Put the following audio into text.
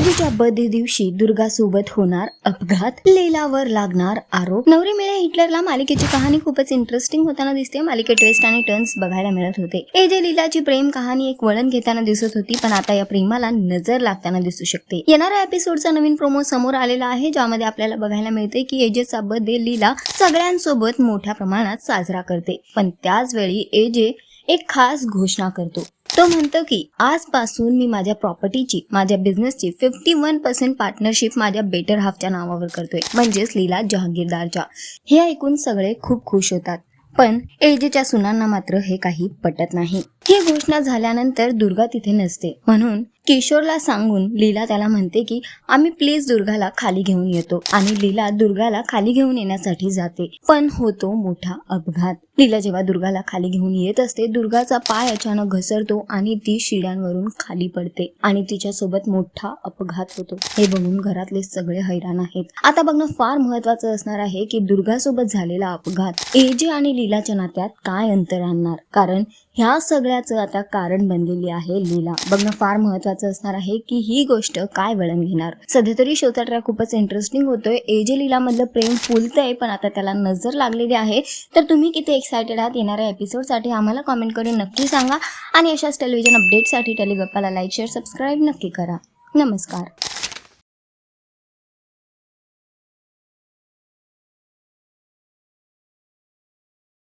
एजीच्या birthday दिवशी दुर्गा सोबत होणार अपघात. लीलावर लागणार आरोप. नवरी मिळे हिटलरला मालिकेची कहाणी खूपच इंटरेस्टिंग होताना दिसते. मालिकेत ट्विस्ट आणि टर्न्स बघायला मिळत होते. एजे लीलाची प्रेम कहाणी एक वळण घेताना दिसत होती पण आता या प्रेमाला नजर लागताना दिसू शकते. येणाऱ्या एपिसोडचा नवीन प्रोमो समोर आलेला आहे ज्यामध्ये आपल्याला बघायला मिळते की एजेचा बर्थडे लीला सगळ्यांसोबत मोठ्या प्रमाणात साजरा करते. पण त्याच वेळी एजे एक खास घोषणा करतो. तो म्हणतो की आजपासून मी माझ्या प्रॉपर्टीची माझ्या बिझनेसची फिफ्टी वन पर्सेंट पार्टनरशिप माझ्या बेटर हाफच्या नावावर करतोय. म्हणजेच लीला जहांगीरदारच्या. हे ऐकून सगळे खूप खुश होतात. पण एजेच्या सुनांना मात्र हे काही पटत नाही. ही घोषणा झाल्यानंतर दुर्गा तिथे नसते. म्हणून किशोरला सांगून लीला त्याला म्हणते की आम्ही प्लीज दुर्गाला खाली घेऊन येतो आणि लीला दुर्गाला खाली घेऊन येण्यासाठी जाते. पण होतो मोठा अपघात. लीला जेव्हा दुर्गाला खाली घेऊन येत असते दुर्गाचा पाय अचानक घसरतो आणि ती शिड्यांवरून खाली पडते आणि तिच्यासोबत मोठा अपघात होतो. हे बघून घरातले सगळे हैराण आहेत. आता बघणं फार महत्वाचं असणार आहे की दुर्गासोबत झालेला अपघात. एजे आणि लीलाच्या नात्यात काय अंतर आणणार? कारण ह्या सगळ्या याचं आता कारण बनलेली आहे लीला. बघणं फार महत्वाचं असणार आहे की ही गोष्ट काय वळण घेणार. सध्या तरी शोचा ट्रॅक खूपच इंटरेस्टिंग होतोय. एजे लीला मधलं प्रेम फुलतंय पण आता त्याला नजर लागलेली आहे. तर तुम्ही किती एक्सायटेड आहात येणाऱ्या एपिसोडसाठी आम्हाला कॉमेंट करून नक्की सांगा. आणि अशाच टेलिव्हिजन अपडेटसाठी टेलिगप्पाला लाईक शेअर सबस्क्राईब नक्की करा. नमस्कार.